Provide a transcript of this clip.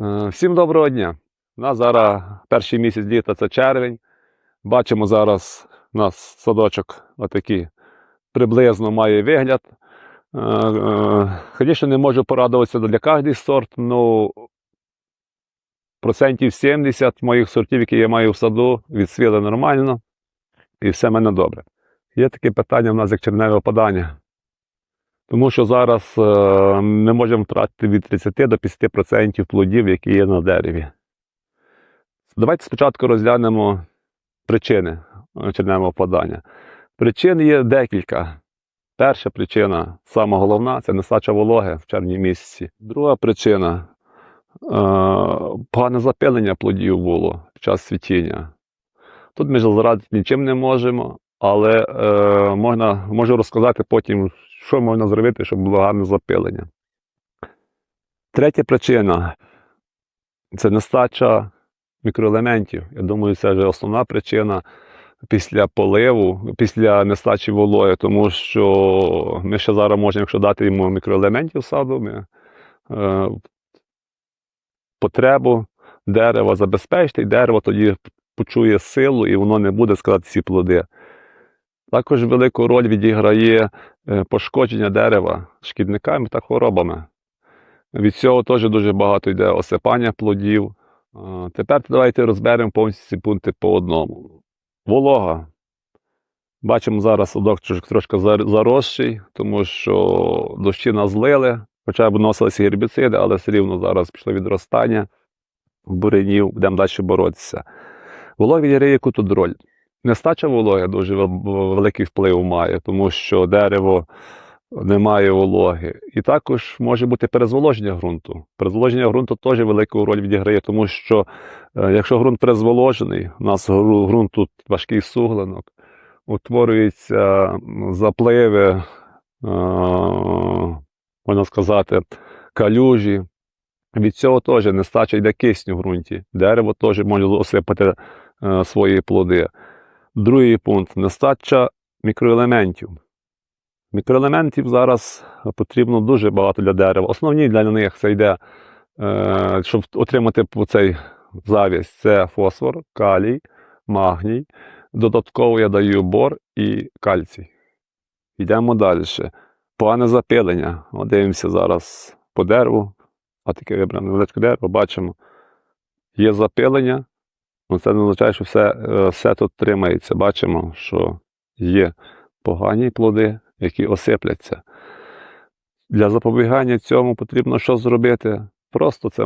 Е, Всім доброго дня. У нас зараз перший місяць літа це червень. Бачимо зараз у нас садочок отакий приблизно має вигляд. Е, е, Звісно, не можу порадуватися для кожний сорт, але процентів 70 моїх сортів, які я маю в саду, відсвіли нормально і все в мене добре. Є таке питання в нас як черневе опадання. Тому що зараз е, ми можемо втратити від 30 до 50% плодів, які є на дереві. Давайте спочатку розглянемо причини черневого опадання. Причин є декілька. Перша причина, сама головна, це нестача вологи в червні місяці. Друга причина е, погане запилення плодів було під час цвітіння. Тут ми ж зарадити нічим не можемо, але е, можна, можу розказати потім, що можна зробити, щоб було гарне запилення. Третя причина це нестача мікроелементів. Я думаю, це вже основна причина після поливу, після нестачі вологи, тому що ми ще зараз можемо, якщо дати йому мікроелементів саду, ми е, потребу дерева забезпечити, і дерево тоді почує силу і воно не буде складати ці плоди. Також велику роль відіграє пошкодження дерева шкідниками та хворобами. Від цього теж дуже багато йде осипання плодів. Тепер давайте розберемо повністю ці пункти по одному. Волога. Бачимо зараз садок трошки зар- заросший, тому що дощі нас злили, хоча б вносилися гербіциди, але все рівно зараз пішло відростання буренів, будемо далі боротися. Яку тут роль? Нестача вологи дуже великий вплив має, тому що дерево не має вологи. І також може бути перезволоження ґрунту. Перезволоження ґрунту теж велику роль відіграє, тому що е, якщо ґрунт перезволожений, у нас ґрунт тут важкий суглинок, утворюються запливи, е, можна сказати, калюжі. Від цього теж нестача йде кисню в ґрунті. Дерево теж може осипати е, свої плоди. Другий пункт нестача мікроелементів. Мікроелементів зараз потрібно дуже багато для дерева. Основні для них це йде, е, щоб отримати цей завість, це фосфор, калій, магній. Додатково я даю бор і кальцій. Йдемо далі. Погане запилення. Дивимося зараз по дереву. А таке вибране невеличке дерево, бачимо. Є запилення, але це не означає, що все, е, все тут тримається. Бачимо, що є погані плоди, які осипляться. Для запобігання цьому потрібно що зробити? Просто це